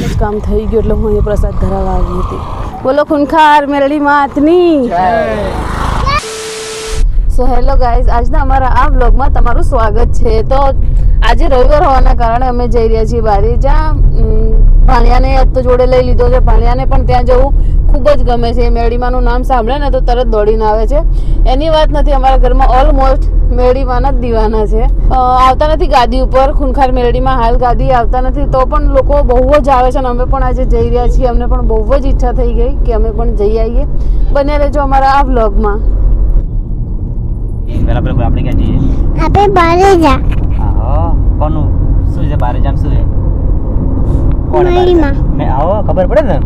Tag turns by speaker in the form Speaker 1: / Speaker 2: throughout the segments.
Speaker 1: જ કામ થઈ ગયું એટલે હું અહીંયા પ્રસાદ ધરાવવા આવી હતી. બોલો ખૂનખાર મેરડી માતની. સો હેલો ગાઈઝ આજના અમારા આ વ્લોગમાં તમારું સ્વાગત છે. તો આજે રવિવાર હોવાના કારણે અમે જઈ રહ્યા છીએ બારી જ્યાં ભાણિયાને તો જોડે લઈ લીધો છે. ભાણિયાને પણ ત્યાં જવું. ખૂબ જ ગમે છે. મેળીમાનું નામ સાંભળે ને તો તરત દોડીને આવે છે. એની વાત નથી અમારા ઘરમાં ઓલમોસ્ટ મેળીમાના જ દીવાના છે. આવતા નથી ગાદી ઉપર ખૂનખાર મેળીમાં હાલ ગાદી આવતા નથી. તો પણ લોકો બહુ જ આવે છે અને અમે પણ આજે જઈ રહ્યા છીએ. અમને પણ બહુ જ ઈચ્છા થઈ ગઈ કે અમે પણ જઈ આવીએ. બને રહેજો અમારા આ વ્લોગમાં.
Speaker 2: પેલા પેલા આપણે ક્યાં જઈએ
Speaker 3: આપણે બારે જા.
Speaker 2: આહો કોનું? શું છે? બારે જામ શું છે? કોણ બારે
Speaker 3: મહીમાં.
Speaker 2: આવો ખબર પડે ને?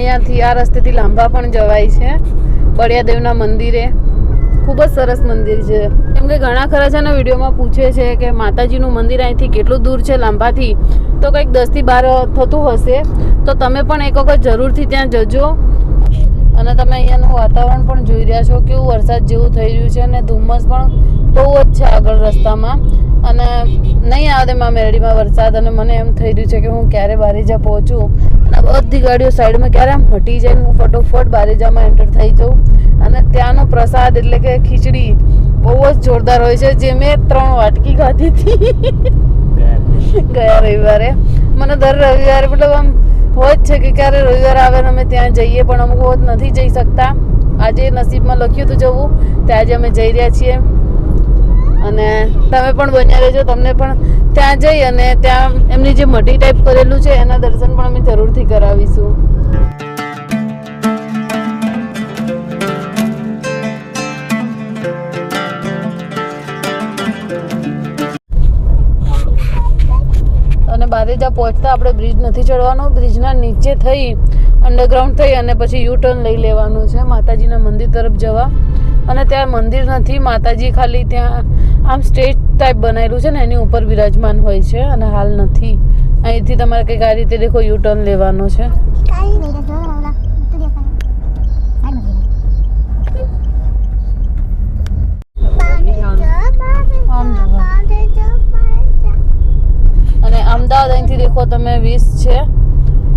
Speaker 1: અહીંયાથી આ રસ્તેથી લાંબા પણ જવાય છે. બળિયાદેવના મંદિરે. ખૂબ જ સરસ મંદિર છે. કેમ કે ઘણા ખરા છે ને વિડીયોમાં પૂછે છે કે માતાજીનું મંદિર અહીંથી કેટલું દૂર છે લાંબાથી? તો કંઈક દસથી બાર થતું હશે. તો તમે પણ એક વખત જરૂરથી ત્યાં જજો. અને તમે અહીંયાનું વાતાવરણ પણ જોઈ રહ્યા છો. કેવું વરસાદ જેવું થઈ રહ્યું છે અને ધુમ્મસ પણ બહુ જ છે આગળ રસ્તામાં. અને નહીં આવે મા મેરડીમાં વરસાદ અને મને એમ થઈ રહ્યું છે કે હું ક્યારે બારીજા પહોંચું. અને બધી ગાડીઓ સાઈડમાં ક્યારે આમ હટી જાય હું ફટોફટ બારેજામાં એન્ટર થઈ જાઉં. અને ત્યાંનો પ્રસાદ એટલે કે ખીચડી બહુ જ જોરદાર હોય છે, જે મેં ત્રણ વાટકી ખાધી હતી. ગયા રવિવારે. મને દર રવિવારે મતલબ આમ હોય જ છે કે ક્યારે રવિવાર આવે ને અમે ત્યાં જઈએ, પણ અમુક નથી જઈ શકતા. આજે નસીબમાં લખ્યું હતું જવું ત્યાં આજે અમે જઈ રહ્યા છીએ. અને તમે પણ બન્યા રહેજો, તમને પણ ત્યાં જઈ અને ત્યાં એમની જે મઢી ટાઈપ કરેલું છે, એના દર્શન પણ અમે જરૂરથી કરાવીશું. જ્યાં પહોંચતા આપણે બ્રિજ નથી ચડવાનો બ્રિજના નીચે થઈ અંડરગ્રાઉન્ડ થઈ અને પછી યુ ટર્ન લઈ લેવાનું છે માતાજીના મંદિર તરફ જવા. અને ત્યાં મંદિર નથી, માતાજી ખાલી ત્યાં આમ સ્ટેજ ટાઈપ બનાવેલું છે ને, એની ઉપર બિરાજમાન હોય છે અને હાલ નથી. અહીંથી તમારે કંઈક આ રીતે દેખો યુ ટર્ન લેવાનો છે
Speaker 3: કાલી નહીં તો જોર ઓલા તું દેખ
Speaker 1: આમ જવાનું. અને અમદાવાદ અહીંથી દેખો તમે વીસ છે.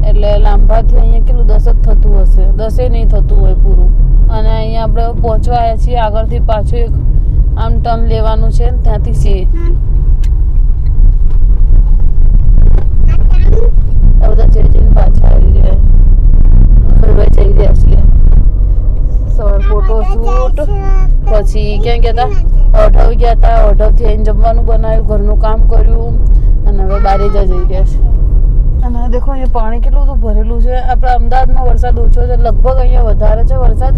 Speaker 1: એટલે લાંબાથી અહીંયા કેટલું દસ જ થતું હશે. દસે નહીં થતું હોય પૂરું. અને અહીંયા આપણે પહોંચવા છીએ. આગળથી પાછું એક આમ ટર્ન લેવાનું છે ત્યાંથી છીએ પછી ક્યાં ગયા. હતા ઓઢવ ગયા હતા. ઓઢવથી આવીને જમવાનું બનાવ્યું. ઘરનું કામ કર્યું. અને હવે બારે જ જઈ રહ્યા છે. અને દેખો અહીંયા પાણી કેટલું બધું ભરેલું છે. આપણા અમદાવાદમાં વરસાદ ઓછો છે. લગભગ અહીંયા વધારે છે વરસાદ.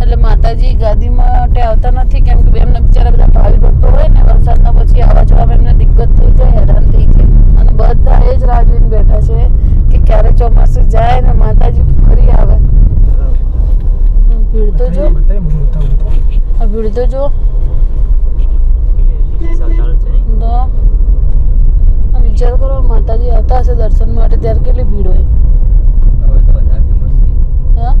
Speaker 1: એટલે માતાજી ગાદી માટે આવતા નથી કેમ કે એમને બિચારા બધા ભાવિ ભક્તો હોય ને વરસાદના પછી આવવા જવામાં એમને દિક્કત થઈ જાય હેરાન થઈ જાય. અને બધા એ જ રાહ જોઈને બેઠા છે કે ક્યારે ચોમાસું જાય ને માતાજી ફરી આવે. ભીડ તો જો. ભીડ તો જો તો આ વિચાર કરો માતાજી આવતા હશે દર્શન માટે ત્યારે કેટલી ભીડ હોય હા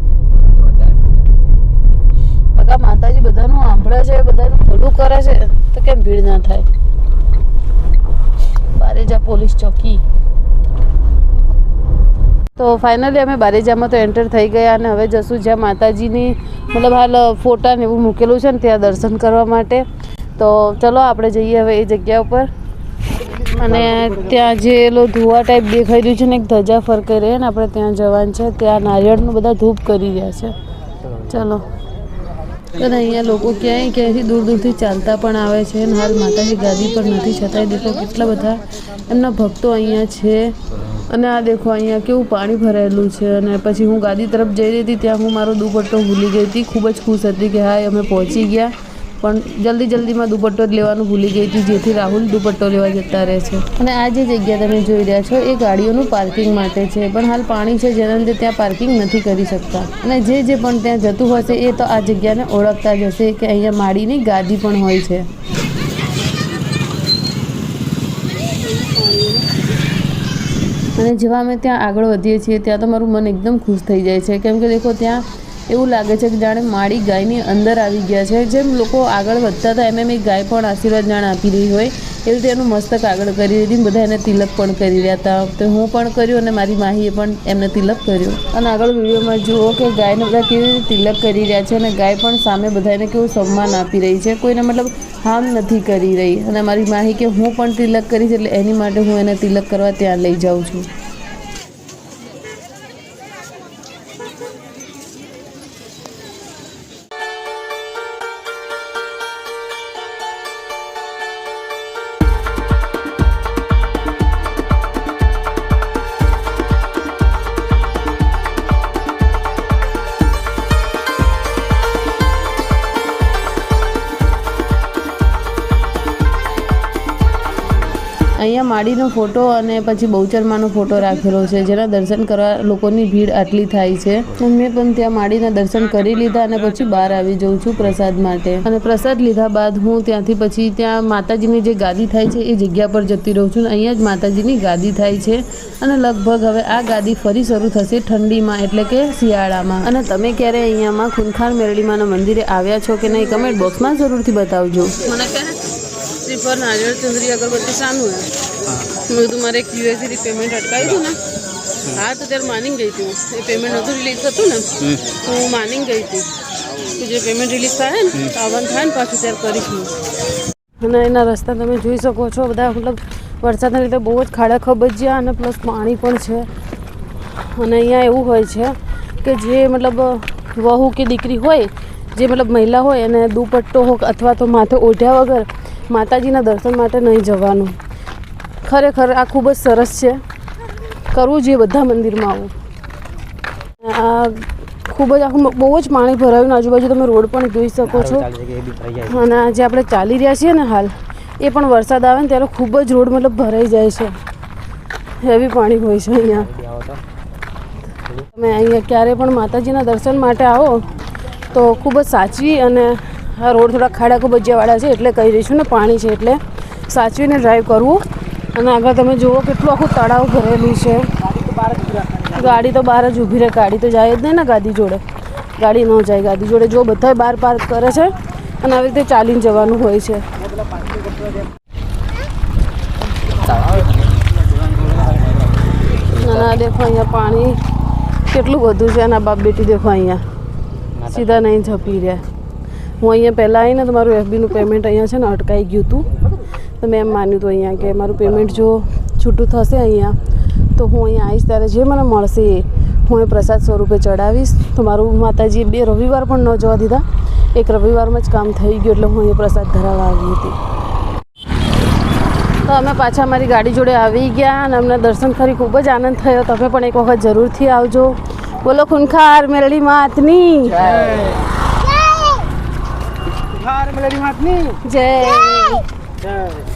Speaker 1: બકા માતાજી બધાનું સાંભળે છે બધાનું ભલું કરે છે તો કેમ ભીડ ના થાય. બારેજા પોલીસ ચોકી. તો ફાઇનલી અમે બારેજામાં તો એન્ટર થઈ ગયા અને હવે જશું જ્યાં માતાજીની, મતલબ હાલ ફોટા ને એવું મૂકેલું છે ને ત્યાં દર્શન કરવા માટે. તો ચલો આપણે જઈએ હવે એ જગ્યા ઉપર. અને ત્યાં જે એલો ધુવા ટાઈપ દેખાઈ રહ્યું છે ને, એક ધજા ફરકાઈ રહી ને, આપણે ત્યાં જવાનું છે. ત્યાં નારિયેળનું બધા ધૂપ કરી રહ્યા છે. ચલો. અને અહીંયા લોકો ક્યાંય ક્યાંયથી દૂર દૂરથી ચાલતા પણ આવે છે અને હાલ માતાજી ગાદી પર નથી છતાંય દેખો કેટલા બધા એમના ભક્તો અહીંયા છે. અને આ દેખો અહીંયા કેવું પાણી ભરાયેલું છે અને પછી હું ગાદી તરફ જઈ રહી હતી ત્યાં હું મારો દુપટ્ટો ભૂલી ગઈ હતી. ખૂબ જ ખુશ હતી કે હા અમે પહોંચી ગયા. પણ જલ્દી જલ્દીમાં દુપટ્ટો જ લેવાનું ભૂલી ગઈ હતી, જેથી રાહુલ દુપટ્ટો લેવા જતા રહે છે. અને આ જે જગ્યા તમે જોઈ રહ્યા છો, એ ગાડીઓનું પાર્કિંગ માટે છે. પણ હાલ પાણી છે, જેના લીધે ત્યાં પાર્કિંગ નથી કરી શકતા. અને જે જે પણ ત્યાં જતું હશે, એ તો આ જગ્યાને ઓળખતા જ હશે કે અહીંયા માડીની ગાદી પણ હોય છે. અને જેવા અમે ત્યાં આગળ વધીએ છીએ, ત્યાં તો મારું મન એકદમ ખુશ થઈ જાય છે. કેમ કે દેખો, ત્યાં એવું લાગે છે કે જાણે માળી ગાયની અંદર આવી ગયા છે. જેમ લોકો આગળ વધતા હતા, એમ એમ એ ગાય પણ આશીર્વાદ જાણે આપી રહી હોય. એવી રીતે એનું મસ્તક આગળ કરી હતી બધા એને તિલક પણ કરી રહ્યા હતા. તો હું પણ કર્યું અને મારી માહીએ પણ એમને તિલક કર્યું. અને આગળ વિડીયોમાં જુઓ કે ગાયને બધા કેવી રીતે તિલક કરી રહ્યા છે અને ગાય પણ સામે બધાને કેવું સન્માન આપી રહી છે. કોઈને મતલબ હાર્મ નથી કરી રહી. અને મારી માહી કે હું પણ તિલક કરીશ એટલે એની માટે હું એને તિલક કરવા ત્યાં લઈ જાઉં છું. અહીંયા માડીનો ફોટો અને પછી બહુચરમાનો ફોટો રાખેલો છે, જેના દર્શન કરવા લોકોની ભીડ આટલી થાય છે. મેં પણ ત્યાં માડીના દર્શન કરી લીધા અને પછી બહાર આવી જાઉં છું પ્રસાદ માટે. અને પ્રસાદ લીધા બાદ હું ત્યાંથી પછી ત્યાં માતાજીની જે ગાદી થાય છે, એ જગ્યા પર જતી રહું છું. અહીંયા જ માતાજીની ગાદી થાય છે અને લગભગ હવે આ ગાદી ફરી શરૂ થશે ઠંડીમાં, એટલે કે શિયાળામાં. અને તમે ક્યારે અહીંયામાં ખૂનખાર મેરડીમાના મંદિરે આવ્યા છો કે નહીં કમેન્ટ બોક્સમાં જરૂરથી બતાવજો. મને શ્રીફળ નારિયેળ ચંદ્રી અગરબત્તી શાનું હે મેં કીધું મારે એક યુએસડી પેમેન્ટ અટકાવી હતું ને. હા તો ત્યારે માની ગઈ હતી. એ પેમેન્ટ નહોતું રિલીઝ થતું ને તો હું માની ગઈ હતી. જે પેમેન્ટ રિલીઝ થાય ને તો આવવાનું થાય ને પાછું ત્યારે કરીશ હું. અને એના રસ્તા તમે જોઈ શકો છો બધા મતલબ વરસાદના લીધે બહુ જ ખાડા ખબજિયા અને પ્લસ પાણી પણ છે. અને અહીંયા એવું હોય છે કે જે મતલબ વહુ કે દીકરી હોય જે મતલબ મહિલા હોય એને દુપટ્ટો હોય અથવા તો માથે ઓઢ્યા વગર માતાજીના દર્શન માટે નહીં જવાનું. ખરેખર આ ખૂબ જ સરસ છે. કરવું જોઈએ બધા મંદિરમાં આવું. આ ખૂબ જ આખું બહુ જ પાણી ભરાયું આજુબાજુ તમે રોડ પણ જોઈ શકો છો. અને જે આપણે ચાલી રહ્યા છીએ ને હાલ એ પણ વરસાદ આવે ને ત્યારે ખૂબ જ રોડ મતલબ ભરાઈ જાય છે. હેવી પાણી હોય છે અહીંયા. તમે અહીંયા ક્યારે પણ માતાજીના દર્શન માટે આવો તો ખૂબ જ સાચવી અને આ રોડ થોડા ખાડા કબજિયાવાળા છે, એટલે કહી દઈશું ને, પાણી છે એટલે સાચવીને ડ્રાઈવ કરવું. અને આગળ તમે જુઓ કેટલું આખું તળાવ ભરેલું છે. ગાડી તો બહાર જ ઊભી રહે, ગાડી તો જાય જ નહીં ને ગાદી જોડે. ગાડી ન જાય ગાદી જોડે જો બધા બહાર પાર્ક કરે છે અને આવી રીતે ચાલીને જવાનું હોય છે. ના દેખો અહીંયા પાણી કેટલું બધું છે, અને બાપ બેટી દેખો અહીંયા. સીધા નહીં ઝપી રહ્યા. હું અહીંયા પહેલાં આવીને તો મારું એફબીનું પેમેન્ટ અહીંયા છે ને અટકાઈ ગયું હતું. તો મેં એમ માન્યું હતું અહીંયા કે મારું પેમેન્ટ જો છૂટું થશે અહીંયા, તો હું અહીંયા આવીશ ત્યારે જે મને મળશે હું એ પ્રસાદ સ્વરૂપે ચડાવીશ. તો મારું માતાજીએ બે રવિવાર પણ ન જવા દીધા. એક રવિવારમાં જ કામ થઈ ગયું એટલે હું અહીંયા પ્રસાદ ધરાવવા આવી હતી. તો અમે પાછા મારી ગાડી જોડે આવી ગયા અને અમને દર્શન કરી ખૂબ જ આનંદ થયો. તમે પણ એક વખત જરૂરથી આવજો. બોલો ખૂનખાર મેરડી માતની.
Speaker 2: મેલેડી માથની
Speaker 1: જય.
Speaker 2: જય.